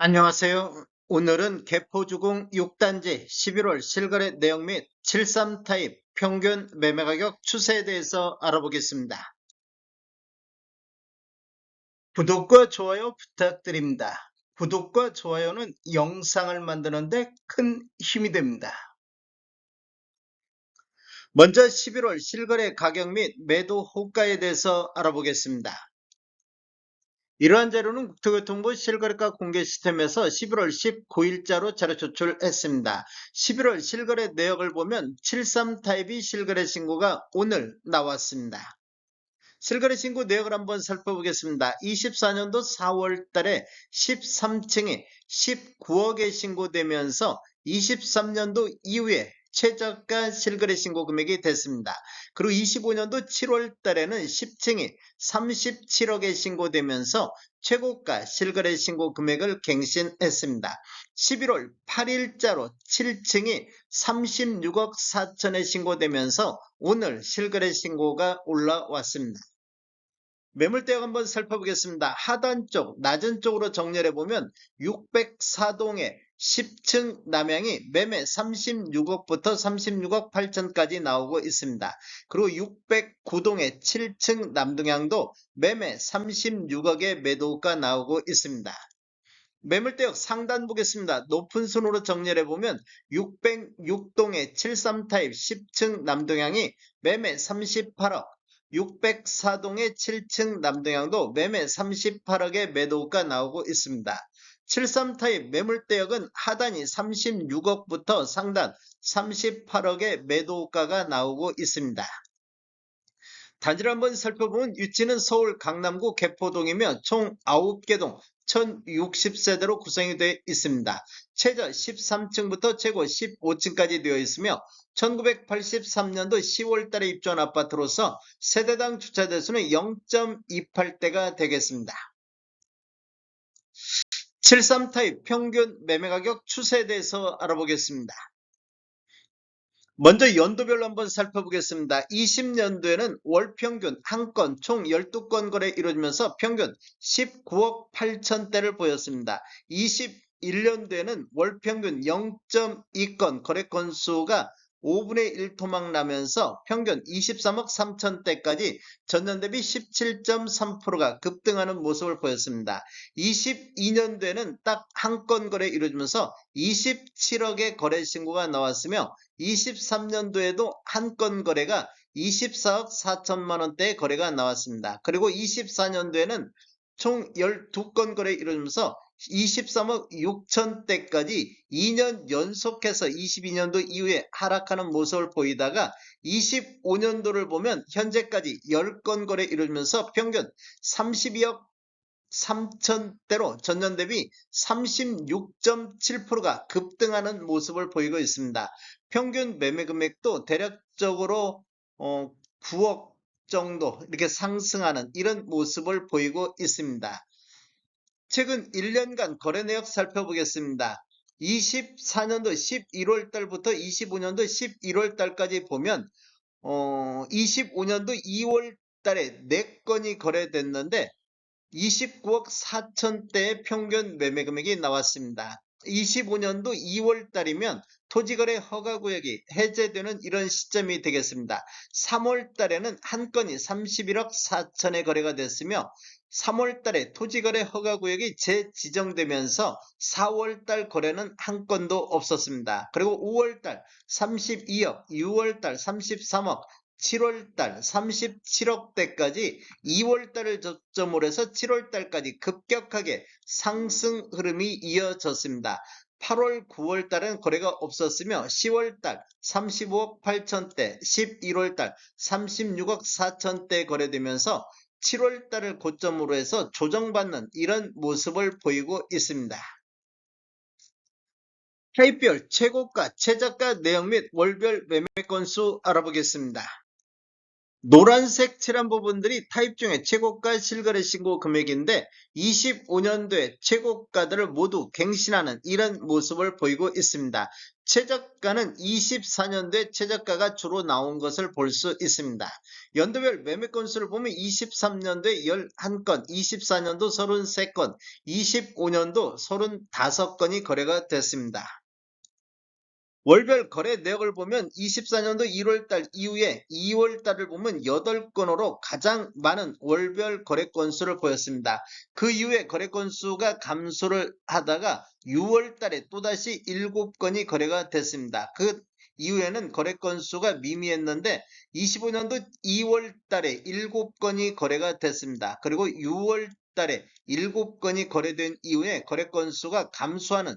안녕하세요. 오늘은 개포주공 6단지 11월 실거래 내용 및 73타입 평균 매매가격 추세에 대해서 알아보겠습니다. 구독과 좋아요 부탁드립니다. 구독과 좋아요는 영상을 만드는데 큰 힘이 됩니다. 먼저 11월 실거래 가격 및 매도 호가에 대해서 알아보겠습니다. 이러한 자료는 국토교통부 실거래가 공개 시스템에서 11월 19일자로 자료 조출했습니다. 11월 실거래 내역을 보면 73 타입이 실거래 신고가 오늘 나왔습니다. 실거래 신고 내역을 한번 살펴보겠습니다. 24년도 4월 달에 13층이 19억에 신고되면서 23년도 이후에 최저가 실거래 신고 금액이 됐습니다. 그리고 25년도 7월 달에는 10층이 37억에 신고되면서 최고가 실거래 신고 금액을 갱신했습니다. 11월 8일자로 7층이 36억 4천에 신고되면서 오늘 실거래 신고가 올라왔습니다. 매물대역 한번 살펴보겠습니다. 하단 쪽, 낮은 쪽으로 정렬해 보면 604동의 10층 남양이 매매 36억부터 36억 8천까지 나오고 있습니다. 그리고 609동의 7층 남동향도 매매 36억의 매도가 나오고 있습니다. 매물대역 상단 보겠습니다. 높은 순으로 정렬해 보면 606동의 73타입 10층 남동향이 매매 38억, 604동의 7층 남동향도 매매 38억의 매도가 나오고 있습니다. 73타입 매물대역은 하단이 36억부터 상단 38억의 매도가가 나오고 있습니다. 단지를 한번 살펴보면 위치는 서울 강남구 개포동이며 총 9개 동 1060세대로 구성이 되어 있습니다. 최저 13층부터 최고 15층까지 되어 있으며 1983년도 10월 달에 입주한 아파트로서 세대당 주차 대수는 0.28대가 되겠습니다. 73타입 평균 매매가격 추세에 대해서 알아보겠습니다. 먼저 연도별로 한번 살펴보겠습니다. 20년도에는 월 평균 한 건 총 12건 거래 이루어지면서 평균 19억 8천대를 보였습니다. 21년도에는 월 평균 0.2건 거래 건수가 5분의 1 토막 나면서 평균 23억 3천대까지 전년 대비 17.3%가 급등하는 모습을 보였습니다. 22년도에는 딱 한 건 거래 이루어지면서 27억의 거래 신고가 나왔으며 23년도에도 한 건 거래가 24억 4천만 원대의 거래가 나왔습니다. 그리고 24년도에는 총 12건 거래 이루어지면서 23억 6천대까지 2년 연속해서 22년도 이후에 하락하는 모습을 보이다가 25년도를 보면 현재까지 10건 거래 이루어지면서 평균 32억 3천대로 전년 대비 36.7%가 급등하는 모습을 보이고 있습니다. 평균 매매 금액도 대략적으로 어, 9억 정도 이렇게 상승하는 이런 모습을 보이고 있습니다. 최근 1년간 거래 내역 살펴보겠습니다. 24년도 11월 달부터 25년도 11월 달까지 보면 어, 25년도 2월 달에 4건이 거래됐는데 29억 4천대의 평균 매매 금액이 나왔습니다. 25년도 2월 달이면 토지거래 허가구역이 해제되는 이런 시점이 되겠습니다. 3월 달에는 한 건이 31억 4천에 거래가 됐으며 3월 달에 토지거래 허가구역이 재지정되면서 4월 달 거래는 한 건도 없었습니다. 그리고 5월 달 32억, 6월 달 33억, 7월 달 37억대까지 2월 달을 저점으로 해서 7월 달까지 급격하게 상승 흐름이 이어졌습니다. 8월, 9월 달은 거래가 없었으며 10월 달 35억 8천대, 11월 달 36억 4천대 거래되면서 7월 달을 고점으로 해서 조정받는 이런 모습을 보이고 있습니다. 타입별 최고가, 최저가 내용 및 월별 매매 건수 알아보겠습니다. 노란색 칠한 부분들이 타입 중에 최고가 실거래 신고 금액인데 25년도에 최고가들을 모두 갱신하는 이런 모습을 보이고 있습니다. 최저가는 24년도에 최저가가 주로 나온 것을 볼 수 있습니다. 연도별 매매 건수를 보면 23년도에 11건, 24년도 33건, 25년도 35건이 거래가 됐습니다. 월별 거래 내역을 보면 24년도 1월달 이후에 2월달을 보면 8건으로 가장 많은 월별 거래 건수를 보였습니다. 그 이후에 거래 건수가 감소를 하다가 6월달에 또다시 7건이 거래가 됐습니다. 그 이후에는 거래 건수가 미미했는데 25년도 2월 달에 7건이 거래가 됐습니다. 그리고 6월 달에 7건이 거래된 이후에 거래 건수가 감소하는